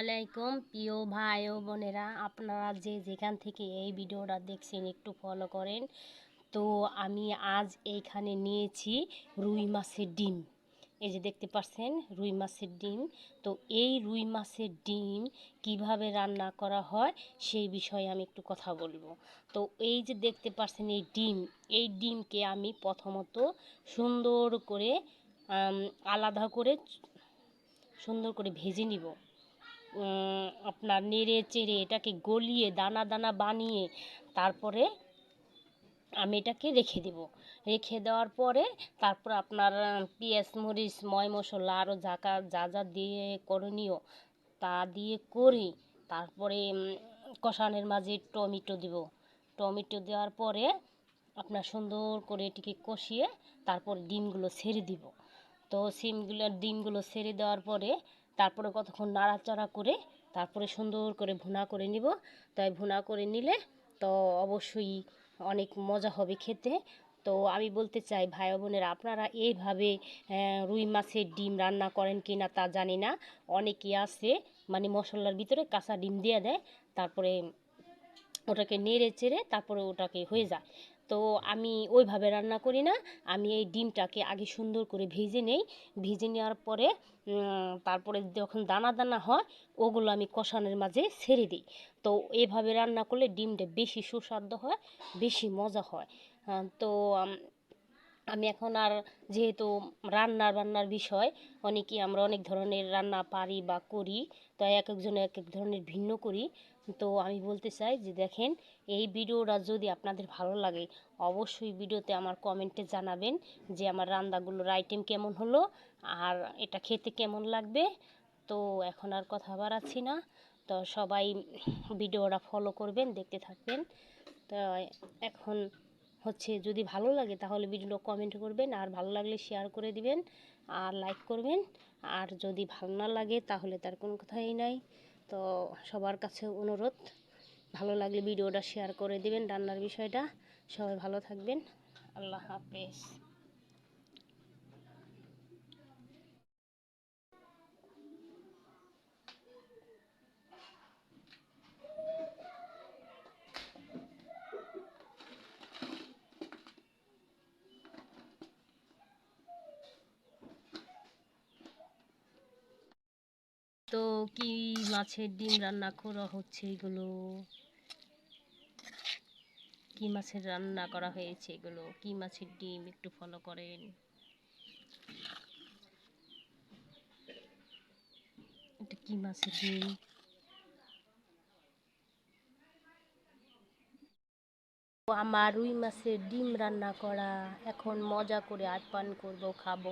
আলাইকুম প্রিয় ভাই ও বোনেরা, আপনারা যে যেখান থেকে এই ভিডিওটা দেখছেন একটু ফলো করেন। তো আমি আজ এইখানে নিয়েছি রুই মাছের ডিম। এই যে দেখতে পাচ্ছেন, রুই মাছের ডিম। তো এই রুই মাছের ডিম কীভাবে রান্না করা হয় সেই বিষয়ে আমি একটু কথা বলব। তো এই যে দেখতে পাচ্ছেন এই ডিম, এই ডিমকে আমি প্রথমত সুন্দর করে আলাদা করে সুন্দর করে ভেজে নিব। আপনার নেড়ে চেড়ে এটাকে গলিয়ে, দানা দানা বানিয়ে তারপরে আমি এটাকে রেখে দেব। রেখে দেওয়ার পরে তারপর আপনার পেঁয়াজ, মরিচ, ময় মশলা আরও যা কা- যা যা দিয়ে করণীয় তা দিয়ে করি তারপরে কষানোর মাঝে টমেটো দিব। টমেটো দেওয়ার পরে আপনার সুন্দর করে এটিকে কষিয়ে তারপর ডিমগুলো ছেড়ে দিব। তো সিমগুলো, ডিমগুলো ছেড়ে দেওয়ার পরে তারপরে কতক্ষণ নাড়াচাড়া করে তারপরে সুন্দর করে ভুনা করে নিব। তাই ভুনা করে নিলে তো অবশ্যই অনেক মজা হবে খেতে। তো আমি বলতে চাই ভাই বোনেরা, আপনারা এইভাবে রুই মাছের ডিম রান্না করেন কি না তা জানি না। অনেকে আছে মানে মশলার ভিতরে কাঁচা ডিম দিয়ে দেয়, তারপরে ওটাকে নেড়ে চেড়ে তারপরে ওটাকে হয়ে যায়। তো আমি ওইভাবে রান্না করি না। আমি এই ডিমটাকে আগে সুন্দর করে ভেজে নেই। ভেজে নেওয়ার পরে তারপরে যখন দানা দানা হয়, ওগুলো আমি কষানোর মাঝে ছেড়ে দিই। তো এভাবে রান্না করলে ডিমটা বেশি সুস্বাদু হয়, বেশি মজা হয়। তো, আমি এখন আর যেহেতু রান্নার বান্নার বিষয়, অনেকেই আমরা অনেক ধরনের রান্না পারি বা করি, তো এক একজন এক এক ধরনের ভিন্ন করি। তো আমি বলতে চাই যে দেখেন, এই ভিডিওটা যদি আপনাদের ভালো লাগে, অবশ্যই ভিডিওতে আমার কমেন্টে জানাবেন যে আমার রান্নাগুলোর আইটেম কেমন হলো আর এটা খেতে কেমন লাগবে। তো এখন আর কথা বাড়াচ্ছি না। তো সবাই ভিডিওটা ফলো করবেন, দেখতে থাকবেন। তো এখন হচ্ছে যদি ভালো লাগে তাহলে ভিডিও কমেন্ট করবেন, আর ভালো লাগলে শেয়ার করে দিবেন আর লাইক করবেন। আর যদি ভালো না লাগে তাহলে তার কোনো কথাই নাই। তো সবার কাছে অনুরোধ, ভালো লাগলে ভিডিওটা শেয়ার করে দিবেন রান্নার বিষয়টা। সবাই ভালো থাকবেন। আল্লাহ হাফেজ। তো কি মাছের ডিম রান্না করা হচ্ছে এগুলো? কি মাছের রান্না করা হয়েছে এগুলো? কি মাছের ডিম? একটু ফলো করেন। এটা কি মাছের ডিম? আমার রুই মাছের ডিম রান্না করা। এখন মজা করে আপ্যায়ন করব, খাব।